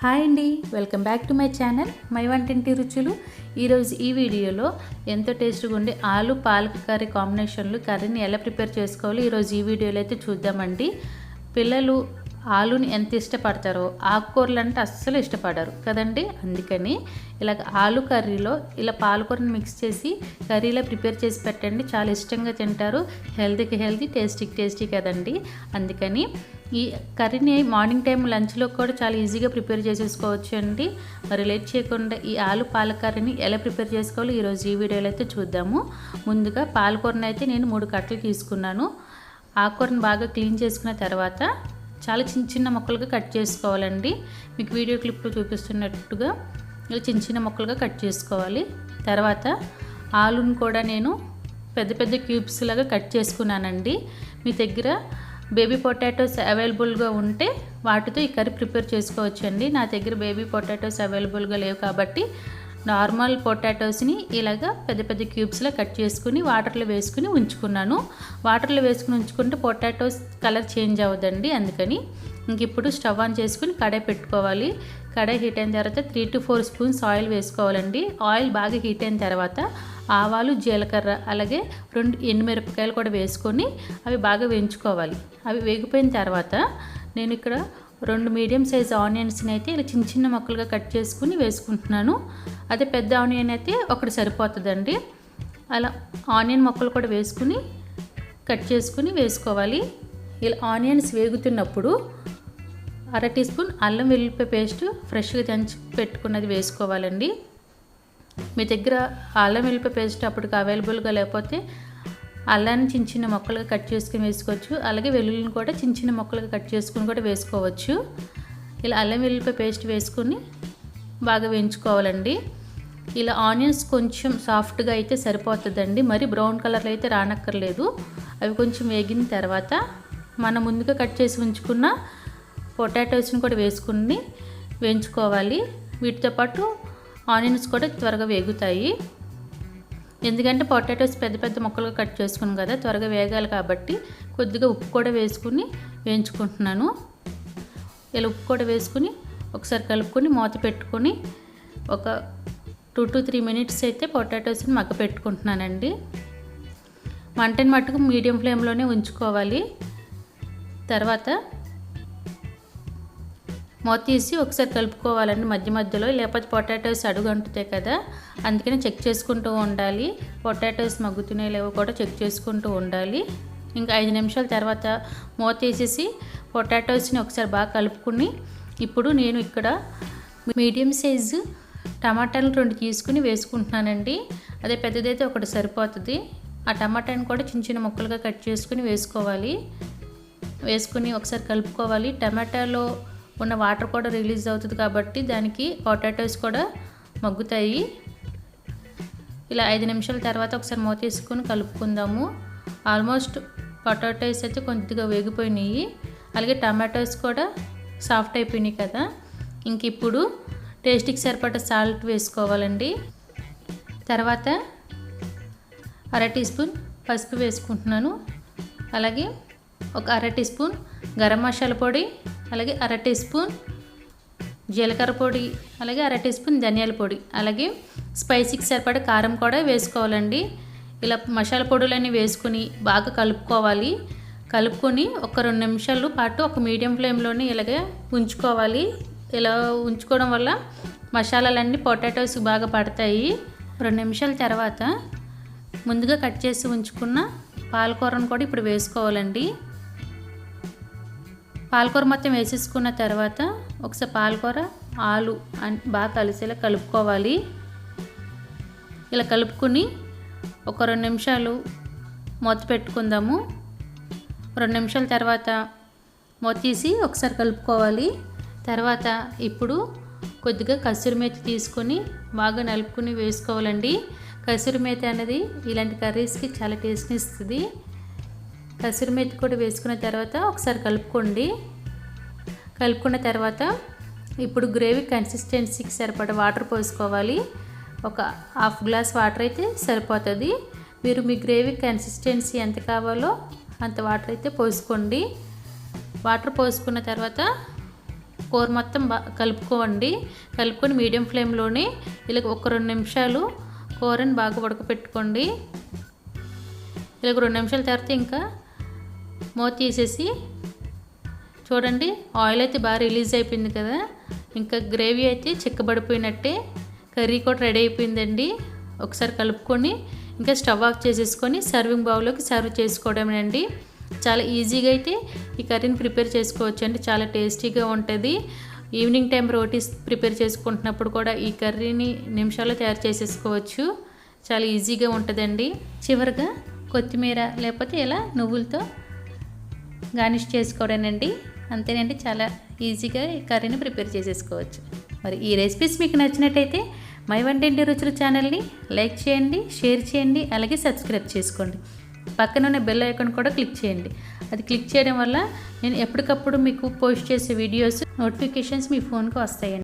Hi అండి welcome back to my channel my వంటింటి రుచులు. ఈరోజు ఈ వీడియోలో ఎంతో టేస్ట్గా ఉండే ఆలు పాలక కర్రీ కాంబినేషన్లు కర్రీని ఎలా ప్రిపేర్ చేసుకోవాలో ఈరోజు ఈ వీడియోలో అయితే చూద్దామండి. పిల్లలు ఆలుని ఎంత ఇష్టపడతారో ఆకుకూరలు అంటే అస్సలు ఇష్టపడరు కదండి? అందుకని ఇలా ఆలు కర్రీలో ఇలా పాలకూరని మిక్స్ చేసి కర్రీలో ప్రిపేర్ చేసి పెట్టండి. చాలా ఇష్టంగా తింటారు. హెల్తీకి హెల్తీ టేస్టీకి టేస్టీ కదండి. అందుకని ఈ కర్రీని మార్నింగ్ టైం లంచ్లో కూడా చాలా ఈజీగా ప్రిపేర్ చేసేసుకోవచ్చు అండి. మరి లేట్ చేయకుండా ఈ ఆలు పాల కర్రీని ఎలా ప్రిపేర్ చేసుకోవాలో ఈరోజు ఈ వీడియోలో అయితే చూద్దాము. ముందుగా పాలకూరని అయితే నేను మూడు కట్టలు తీసుకున్నాను. ఆకుకూరని బాగా క్లీన్ చేసుకున్న తర్వాత చాలా చిన్న చిన్న ముక్కలుగా కట్ చేసుకోవాలండి. మీకు వీడియో క్లిప్లో చూపిస్తున్నట్టుగా ఇలా చిన్న చిన్న ముక్కలుగా కట్ చేసుకోవాలి. తర్వాత ఆలుని కూడా నేను పెద్ద పెద్ద క్యూబ్స్ లాగా కట్ చేసుకున్నానండి. మీ దగ్గర బేబీ పొటాటోస్ అవైలబుల్గా ఉంటే వాటితో ఈ కర్రీ ప్రిపేర్ చేసుకోవచ్చండి. నా దగ్గర బేబీ పొటాటోస్ అవైలబుల్గా లేవు కాబట్టి నార్మల్ పొటాటోస్ని ఇలాగా పెద్ద పెద్ద క్యూబ్స్లో కట్ చేసుకుని వాటర్లో వేసుకుని ఉంచుకున్నాను. వాటర్లో వేసుకుని ఉంచుకుంటే పొటాటోస్ కలర్ చేంజ్ అవ్వదండి అందుకని. ఇంక ఇప్పుడు స్టవ్ ఆన్ చేసుకుని కడాయి పెట్టుకోవాలి. కడాయి హీట్ అయిన తర్వాత three to four spoons oil వేసుకోవాలండి. ఆయిల్ బాగా హీట్ అయిన తర్వాత ఆవాలు జీలకర్ర అలాగే రెండు ఎండుమిరపకాయలు కూడా వేసుకొని అవి బాగా వేయించుకోవాలి. అవి వేగిపోయిన తర్వాత నేను ఇక్కడ రెండు మీడియం సైజ్ ఆనియన్స్ని అయితే ఇలా చిన్న చిన్న ముక్కలుగా కట్ చేసుకుని వేసుకుంటున్నాను. అదే పెద్ద ఆనియన్ అయితే ఒకటి సరిపోతుందండి. అలా ఆనియన్ ముక్కలు కూడా వేసుకుని కట్ చేసుకుని వేసుకోవాలి. ఇలా ఆనియన్స్ వేగుతున్నప్పుడు అర టీ స్పూన్ అల్లం వెల్లుల్లిపాయ పేస్ట్ ఫ్రెష్గా దంచి పెట్టుకున్నది వేసుకోవాలండి. మీ దగ్గర అల్లం వెల్లుల్లిపాయ పేస్ట్ అప్పటికి అవైలబుల్గా లేకపోతే అల్లాన్ని చిన్న చిన్న మొక్కలుగా కట్ చేసుకుని వేసుకోవచ్చు. అలాగే వెల్లుల్లిని కూడా చిన్న చిన్న మొక్కలుగా కట్ చేసుకుని కూడా వేసుకోవచ్చు. ఇలా అల్లం వెల్లుల్లిపాయ పేస్ట్ వేసుకుని బాగా వేయించుకోవాలండి. ఇలా ఆనియన్స్ కొంచెం సాఫ్ట్గా అయితే సరిపోతుందండి. మరి బ్రౌన్ కలర్లో అయితే రానక్కర్లేదు. అవి కొంచెం వేగిన తర్వాత మనం ముందుగా కట్ చేసి ఉంచుకున్న పొటాటోస్ని కూడా వేసుకుని వేయించుకోవాలి. వీటితో పాటు ఆనియన్స్ కూడా త్వరగా వేగుతాయి. ఎందుకంటే పొటాటోస్ పెద్ద పెద్ద ముక్కలుగా కట్ చేసుకున్నాం కదా త్వరగా వేగాలి కాబట్టి కొద్దిగా ఉప్పు కూడా వేసుకుని వేయించుకుంటున్నాను. ఇలా ఉప్పు కూడా వేసుకుని ఒకసారి కలుపుకొని మూత పెట్టుకొని ఒక టూ టు త్రీ మినిట్స్ అయితే పొటాటోస్ని మగ్గ పెట్టుకుంటున్నానండి. మంటని మట్టుకు మీడియం ఫ్లేమ్లోనే ఉంచుకోవాలి. తర్వాత మూత తీసి ఒకసారి కలుపుకోవాలండి మధ్య మధ్యలో. లేకపోతే పొటాటోస్ అడుగు అంటుతాయి కదా అందుకని చెక్ చేసుకుంటూ ఉండాలి. పొటాటోస్ మగ్గుతున్నాయి లేవో కూడా చెక్ చేసుకుంటూ ఉండాలి. ఇంకా ఐదు నిమిషాల తర్వాత మూత వేసేసి పొటాటోస్ని ఒకసారి బాగా కలుపుకుని ఇప్పుడు నేను ఇక్కడ మీడియం సైజు టమాటాలు రెండు తీసుకుని వేసుకుంటున్నానండి. అదే పెద్దదైతే ఒకటి సరిపోతుంది. ఆ టమాటాని కూడా చిన్న చిన్న ముక్కలుగా కట్ చేసుకుని వేసుకోవాలి. వేసుకుని ఒకసారి కలుపుకోవాలి. టమాటాలో ఉన్న వాటర్ కూడా రిలీజ్ అవుతుంది కాబట్టి దానికి పొటాటోస్ కూడా మగ్గుతాయి. ఇలా ఐదు నిమిషాల తర్వాత ఒకసారి మూత తీసుకొని కలుపుకుందాము. ఆల్మోస్ట్ పొటాటోస్ అయితే కొద్దిగా వేగిపోయినాయి. అలాగే టమాటోస్ కూడా సాఫ్ట్ అయిపోయినాయి కదా. ఇంక ఇప్పుడు టేస్ట్కి సరిపడ సాల్ట్ వేసుకోవాలండి. తర్వాత అర టీ స్పూన్ పసుపు వేసుకుంటున్నాను. అలాగే ఒక అర టీ స్పూన్ గరం మసాలా పొడి అలాగే అర టీ స్పూన్ జీలకర్ర పొడి అలాగే అర టీ స్పూన్ ధనియాల పొడి అలాగే స్పైసీకి సరిపడ కారం కూడా వేసుకోవాలండి. ఇలా మసాలా పొడులన్నీ వేసుకుని బాగా కలుపుకోవాలి. కలుపుకొని ఒక రెండు నిమిషాలు పాటు ఒక మీడియం ఫ్లేమ్లోనే ఇలాగే ఉంచుకోవాలి. ఇలా ఉంచుకోవడం వల్ల మసాలాలన్నీ పొటాటోస్ బాగా పడతాయి. రెండు నిమిషాల తర్వాత ముందుగా కట్ చేసి ఉంచుకున్న పాలకూరను కూడా ఇప్పుడు వేసుకోవాలండి. పాలకూర మొత్తం వేసేసుకున్న తర్వాత ఒకసారి పాలకూర ఆలు బాగా కలిసేలా కలుపుకోవాలి. ఇలా కలుపుకుని ఒక రెండు నిమిషాలు మూత పెట్టుకుందాము. రెండు నిమిషాల తర్వాత మూత తీసి ఒకసారి కలుపుకోవాలి. తర్వాత ఇప్పుడు కొద్దిగా కసూరి మేతి తీసుకొని బాగా నలుపుకుని వేసుకోవాలండి. కసూరి మేతి అనేది ఇలాంటి కర్రీస్కి చాలా టేస్ట్ని ఇస్తుంది. కసూరి మేతి కూడా వేసుకున్న తర్వాత ఒకసారి కలుపుకోండి. కలుపుకున్న తర్వాత ఇప్పుడు గ్రేవీ కన్సిస్టెన్సీకి సరిపడ వాటర్ పోసుకోవాలి. ఒక హాఫ్ గ్లాస్ వాటర్ అయితే సరిపోతుంది. మీరు మీ గ్రేవీ కన్సిస్టెన్సీ ఎంత కావాలో అంత వాటర్ అయితే పోసుకోండి. వాటర్ పోసుకున్న తర్వాత కూర మొత్తం బా కలుపుకోండి. కలుపుకొని మీడియం ఫ్లేమ్లోనే ఇలా ఒక రెండు నిమిషాలు కూరని బాగా ఉడకపెట్టుకోండి. ఇలా రెండు నిమిషాల తర్వాత ఇంకా మూత తీసేసి చూడండి ఆయిల్ అయితే బాగా రిలీజ్ అయిపోయింది కదా. ఇంకా గ్రేవీ అయితే చిక్కబడిపోయినట్టే కర్రీ కూడా రెడీ అయిపోయిందండి. ఒకసారి కలుపుకొని ఇంకా స్టవ్ ఆఫ్ చేసేసుకొని సర్వింగ్ బౌల్లోకి సర్వ్ చేసుకోవడమేనండి. చాలా ఈజీగా అయితే ఈ కర్రీని ప్రిపేర్ చేసుకోవచ్చు అండి చాలా టేస్టీగా ఉంటుంది. ఈవినింగ్ టైం రోటీస్ ప్రిపేర్ చేసుకుంటున్నప్పుడు కూడా ఈ కర్రీని నిమిషాల్లో తయారు చేసేసుకోవచ్చు. చాలా ఈజీగా ఉంటుందండి. చివరిగా కొత్తిమీర లేకపోతే ఇలా నువ్వులతో గార్నిష్ చేసుకోవడానండి. అంతేనండి చాలా ఈజీగా ఈ కర్రీని ప్రిపేర్ చేసేసుకోవచ్చు. మరి ఈ రెసిపీస్ మీకు నచ్చినట్టయితే మై వంటింటి రుచులు ఛానల్ని లైక్ చేయండి షేర్ చేయండి అలాగే సబ్స్క్రైబ్ చేసుకోండి. పక్కన ఉన్న బెల్ ఐకాన్ కూడా క్లిక్ చేయండి. అది క్లిక్ చేయడం వల్ల నేను ఎప్పటికప్పుడు మీకు పోస్ట్ చేసే వీడియోస్ నోటిఫికేషన్స్ మీ ఫోన్కి వస్తాయండి.